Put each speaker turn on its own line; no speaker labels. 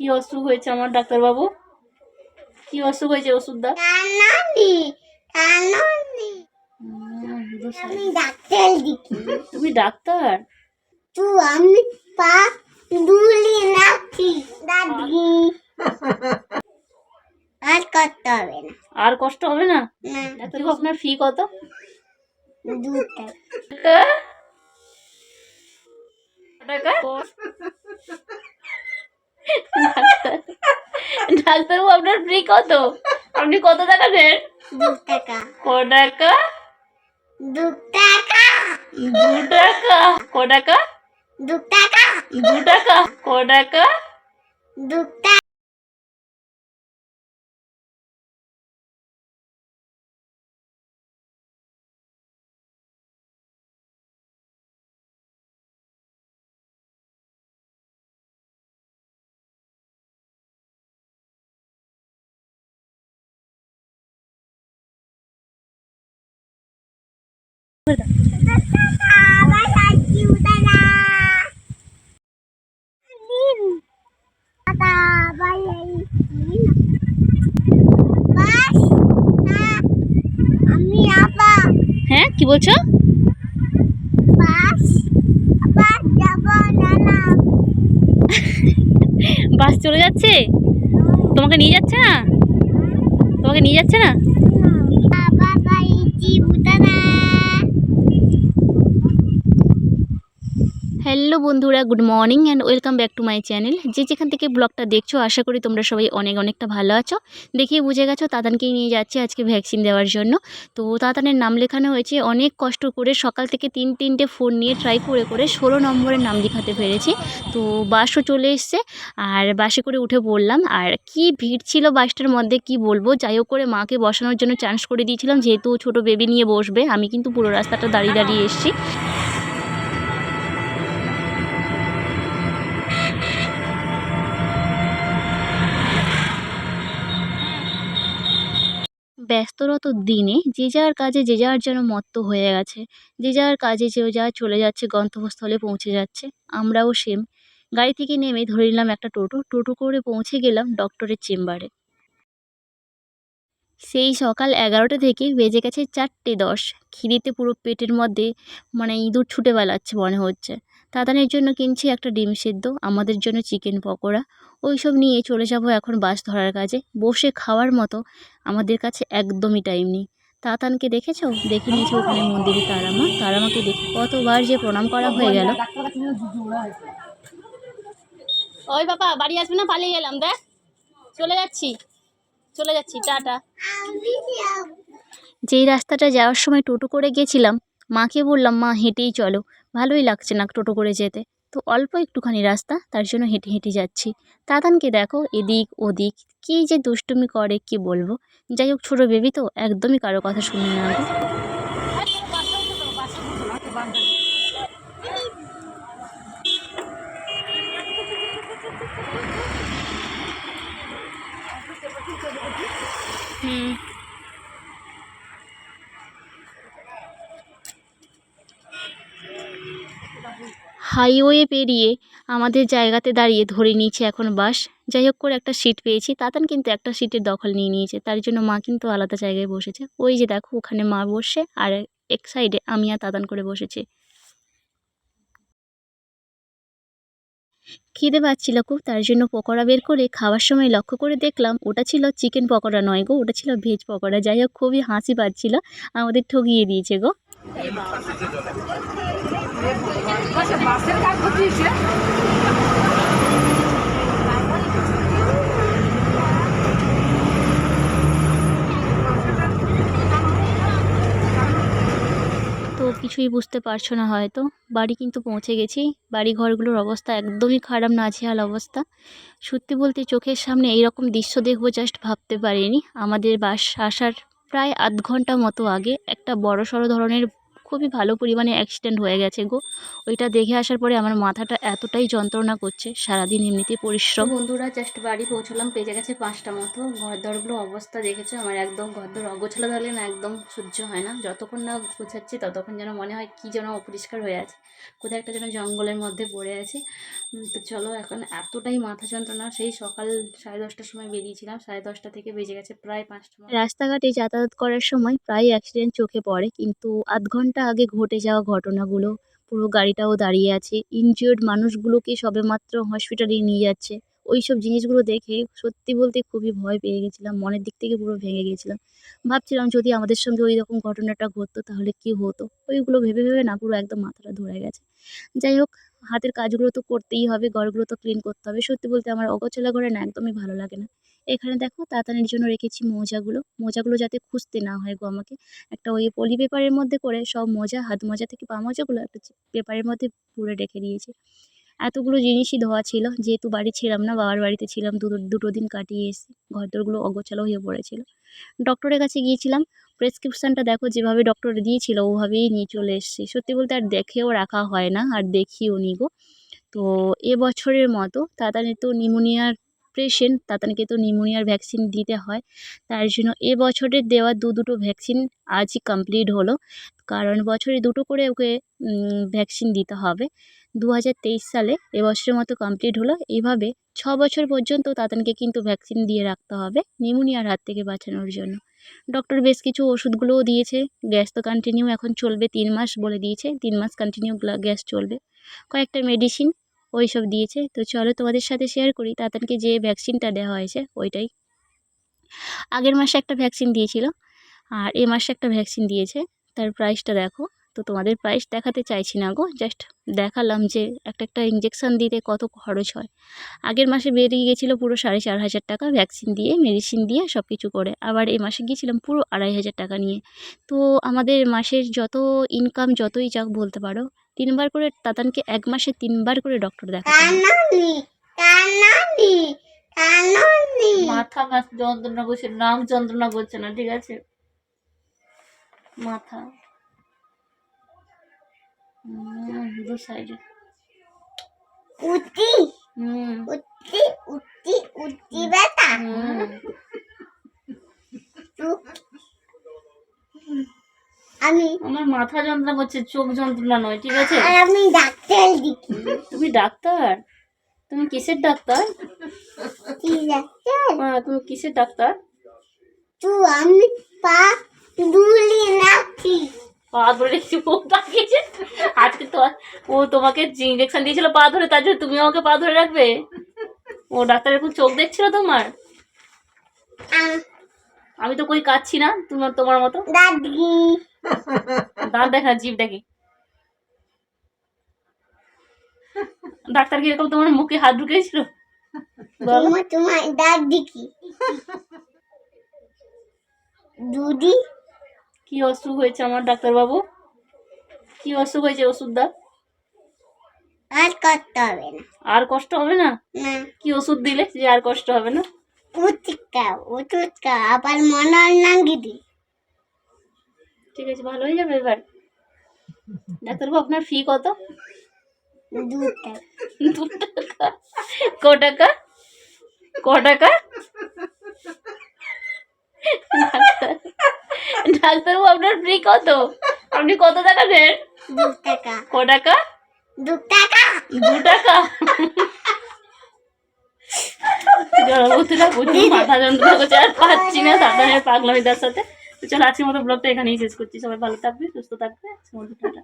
কি অসুখ হয়েছে আমার ডাক্তারবাবু? কি অসুখ হয়েছে ওষুধ দাও
কানানি কানানি
উম, বুধ সাহেব।
আমি ডাক্তার দেখি।
তুমি ডাক্তার?
তু আমি পা দুলি নাকি দাদি আর করতে হবে না।
আর কষ্ট হবে না? ডাক্তারবাবু আপনার ফি কত?
দুটা।
টাকা? ডাক্তারবাবু আপনার ফ্রি কত? আপনি কত টাকা নেন
দু টাকা।
ক টাকা?
দু টাকা।
দু টাকা। ক টাকা?
দু টাকা।
দু টাকা। ক টাকা?
দু টাকা।
হ্যাঁ কি বলছো?
বাস
চলে যাচ্ছে? তোমাকে নিয়ে যাচ্ছে না? তোমাকে নিয়ে যাচ্ছে না?
আবার বাই
হ্যালো বন্ধুরা, good morning and welcome back to my channel. যে যেখান থেকে ব্লগটা দেখছ, আশা করি তোমরা সবাই অনেক অনেকটা ভালো আছো। দেখিয়ে বুঝে গেছো, তাতানকেই নিয়ে যাচ্ছে আজকে ভ্যাকসিন দেওয়ার জন্য। তো তাতানের নাম লেখানো হয়েছে, অনেক কষ্ট করে সকাল থেকে তিন তিনটে ফোন নিয়ে ট্রাই করে করে ষোলো নম্বরের নাম লেখাতে পেরেছি। তো বাসও চলে এসছে আর বাসে করে উঠে পড়লাম। আর কি ভিড় ছিল বাসটার মধ্যে কি বলব, যাই হোক করে মাকে বসানোর জন্য চান্স করে দিয়েছিলাম। যেহেতু ছোট বেবি নিয়ে বসবে, আমি কিন্তু পুরো রাস্তাটা দাঁড়িয়ে দাঁড়িয়ে এসেছি। ব্যস্তরত দিনে যে যার কাজে যে যার যেন মত্ত হয়ে গেছে। যে যার কাজে যে যা চলে যাচ্ছে, গন্তব্যস্থলে পৌঁছে যাচ্ছে, আমরাও সেম। গাড়ি থেকে নেমে ধরে নিলাম একটা টোটো। টোটো করে পৌঁছে গেলাম ডক্টরের চেম্বারে। সেই সকাল এগারোটা থেকে বেজে গেছে চারটে দশ। খিদেতে পুরো পেটের মধ্যে মানে ইঁদুর ছুটে বেড়াচ্ছে মনে হচ্ছে। তাতানের জন্য কিনছি একটা ডিম সেদ্ধ আমাদের জন্য চিকেন পকোড়া। ওই সব নিয়ে চলে যাব এখন বাস ধরার কাজে। বসে খাওয়ার মতো আমাদের কাছে একদমই টাইম নেই। তাতানকে দেখেছ? দেখে নিয়েছি ওখানে মন্দিরে তারামা তারামাকে দেখে কতবার যে প্রণাম করা হয়ে গেল। ওই বাবা বাড়ি আসবে না? পালিয়ে গেলাম দেখ। চলে যাচ্ছি। চলে যাচ্ছি টাটা। যেই রাস্তাটা যাওয়ার সময় টোটো করে গেছিলাম মাকে বললাম, মা, হেঁটেই চলো। ভালোই লাগছে না টোটো করে যেতে। তো অল্প একটুখানি রাস্তা, তার জন্য হেঁটে হেঁটে যাচ্ছি। তাতানকে দেখো, এদিক ওদিক, কী যে দুষ্টুমি করে, কি বলব? যাই হোক, ছোটো বেবি তো, একদমই কারও কথা শুনে না। হাইওয়ে পেরিয়ে আমাদের জায়গাতে দাঁড়িয়ে ধরে নিয়েছে এখন বাস। যাই হোক করে একটা সিট পেয়েছি। তাতান কিন্তু একটা সিটের দখল নিয়ে নিয়েছে। তার জন্য মা কিন্তু আলাদা জায়গায় বসেছে। ওই যে দেখো, ওখানে মা বসে আর এক সাইডে আমি আর তাতান করে বসেছি। খিদে পাচ্ছিল খুব, তার জন্য পকোড়া বের করে খাওয়ার সময় লক্ষ্য করে দেখলাম ওটা ছিল চিকেন পকোড়া নয় গো, ওটা ছিল ভেজ পকোড়া। যাই হোক, খুবই হাসি পাচ্ছিল। আমাদের ঠগিয়ে দিয়েছে গো। তো কিছুই বুঝতে পারছ না হয়তো। বাড়ি কিন্তু পৌঁছে গেছি। বাড়ি ঘরগুলোর অবস্থা একদমই খারাপ, নাজেহাল অবস্থা। সত্যি বলতে চোখের সামনে এইরকম দৃশ্য দেখব জাস্ট ভাবতে পারিনি। আমাদের বাস আসার প্রায় আধ ঘণ্টা মতো আগে একটা বড় সড়ো ধরনের খুবই ভালো পরিমাণে অ্যাক্সিডেন্ট হয়ে গেছে গো। ওইটা দেখে আসার পরে আমার মাথাটা এতটাই যন্ত্রণা করছে সারাদিন এমনিতে পরিশ্রম। বন্ধুরা জাস্ট বাড়ি পৌঁছলাম পেজে গেছে পাঁচটা মতো। ঘর দরগুলো অবস্থা দেখেছ? আমার একদম ঘর দর অগোছালো ধরলে না একদম সহ্য হয় না। যতক্ষণ না গোছাচ্ছি ততক্ষণ যেন মনে হয় কী যেন অপরিষ্কার হয়ে আছে। কোথায় একটা যেন জঙ্গলের মধ্যে পড়ে আছে। তো চলো এখন এতটাই মাথা যন্ত্রণা। সেই সকাল সাড়ে দশটার সময় বেরিয়েছিলাম। সাড়ে দশটা থেকে বেজে গেছে প্রায় পাঁচটা রাস্তাঘাটে যাতায়াত করার সময় প্রায় অ্যাক্সিডেন্ট চোখে পড়ে কিন্তু আধ ঘণ্টা আগে ঘটে যাওয়া ঘটনাগুলো, পুরো গাড়িটাও দাঁড়িয়ে আছে। ইনজিওর্ড মানুষগুলোকে সবেমাত্র হসপিটালে নিয়ে যাচ্ছে। ওই সব জিনিসগুলো দেখে সত্যি বলতে খুবই ভয় পেয়ে গেছিলাম, মনের দিক থেকে পুরো ভেঙে গেছিলাম। ভাবছিলাম যদি আমাদের সঙ্গে ওই রকম ঘটনাটা ঘটতো তাহলে কি হতো? ওইগুলো ভেবে ভেবে না পুরো একদম মাথাটা ধরে গেছে। যাই হোক, হাতের কাজগুলো তো করতেই হবে, ঘরগুলো তো ক্লিন করতে হবে। সত্যি বলতে আমার অগোছালো ঘরে না একদমই ভালো লাগে না। এখানে দেখো তাতানির জন্য রেখেছি মোজাগুলো। মোজাগুলো যাতে খুঁজতে না হয় গো আমাকে। একটা ওই পলি পেপারের মধ্যে করে সব মোজা, হাত মোজা থেকে পা মোজাগুলো একটা পেপারের মধ্যে পুরে রেখে দিয়েছি। এতগুলো জিনিসই ধোয়া ছিল। যেহেতু বাড়ি ছিলাম না, বাবার বাড়িতে ছিলাম, দুটো দুটো দিন কাটিয়ে এসেছি। ঘরদোরগুলো অগোছালো হয়ে পড়েছিল। ডক্টরের কাছে গিয়েছিলাম। প্রেসক্রিপশানটা দেখো যেভাবে ডক্টর দিয়েছিল, ওভাবেই নিয়ে চলে এসেছি। সত্যি বলতে আর দেখেও রাখা হয় না, আর দেখিও নি গো। তো এবছরের মতো তাড়াতাড়ি তো নিউমোনিয়ার পেশেন্ট তাড়াতাড়িকে তো নিউমোনিয়ার ভ্যাকসিন দিতে হয়। তার জন্য এবছরের দেওয়া দু দুটো ভ্যাকসিন আজই কমপ্লিট হলো। কারণ বছরে দুটো করে ওকে ভ্যাকসিন দিতে হবে। দু হাজার তেইশ সালে এবছরের মতো কমপ্লিট হলো। এইভাবে ছ বছর পর্যন্ত তাতানকে কিন্তু ভ্যাকসিন দিয়ে রাখতে হবে নিউমোনিয়ার হাত থেকে বাঁচানোর জন্য। ডক্টর বেশ কিছু ওষুধগুলোও দিয়েছে। গ্যাস তো কন্টিনিউ এখন চলবে তিন মাস বলে দিয়েছে। তিন মাস কন্টিনিউ গ্যাস চলবে। কয়েকটা মেডিসিন ওই সব দিয়েছে। তো চলো তোমাদের সাথে শেয়ার করি। তাতানকে যে ভ্যাকসিনটা দেওয়া হয়েছে, ওইটাই। আগের মাসে একটা ভ্যাকসিন দিয়েছিল, আর এ মাসে একটা ভ্যাকসিন দিয়েছে। তার প্রাইসটা দেখো। তো তোমাদের প্রাইস দেখাতে চাইছি না গো জাস্ট দেখালাম যে একটা একটা ইঞ্জেকশান দিতে কত খরচ হয়। আগের মাসে বেরিয়ে গেছিল পুরো সাড়ে চার হাজার টাকা ভ্যাকসিন দিয়ে মেডিসিন দিয়ে সব কিছু করে। আবার এই মাসে গিয়েছিলাম পুরো আড়াই হাজার টাকা নিয়ে। তো আমাদের মাসের যত ইনকাম যতই যাক বলতে পারো তিনবার করে তাতানকে এক মাসে তিনবার করে ডক্টর দেখাতে
কানানি কানানি কানানি
মাথা মাথা যন্ত্রণা করছে নাক যন্ত্রণা করছে না ঠিক আছে? মাথা। দু সাইডে
আমি
আমার মাথা যন্ত্রণা করছে চোখ যন্ত্রণা নয় ঠিক আছে?
আর আমি ডাক্তার দেখি।
তুমি ডাক্তার? তুমি কিসের ডাক্তার?
কি ডাক্তার?
হ্যাঁ, তুমি কিসের ডাক্তার?
তুই আমি পা দুলি নাকি
পা ধরে ও তাকিয়েছে আজকে তো ও তোমাকে ইঞ্জেকশন দিয়েছিল পা ধরে তার জন্য তুমি আমাকে পা ধরে রাখবে? ও ডাক্তার এখন চোখ দেখছিল তোমার? আমি তো কই কাচ্ছি না তোমার তোমার মতো।
দাদি।
দাঁত দেখা জিভ দেখি। ডাক্তার কি এরকম তোমার মুখে হাত ঢুকেছিল?
তোমার দাদি কি দুদি
কি অসুখ হয়েছে আমার ডাক্তার বাবু কি অসুখ হয়েছে ওষুধ দাও
আর করতে হবে না।
আর কষ্ট হবে না? কি ওষুধ দিলে যে আর কষ্ট হবে না?
উচিকা উচিকা আবার মনার নাঙ্গি দি।
ঠিক আছে ভালো হয়ে যাবে এবার? ডাক্তারবাবু আপনার ফি কত? দু টাকা ক টাকা ক টাকা ডাক্তার ডাক্তারবাবু আপনার ফি কত? আপনি কত টাকা নেন
দু টাকা
ক টাকা
দু টাকা
দু টাকা মাথা যন্ত্রণা করছে আর পাচ্ছি না সাধারণের পাগলামিদার সাথে। তো চলো আজকের মতো ব্লগটা এখানেই শেষ করছি সবাই ভালো থাকবে সুস্থ থাকবে টাটা।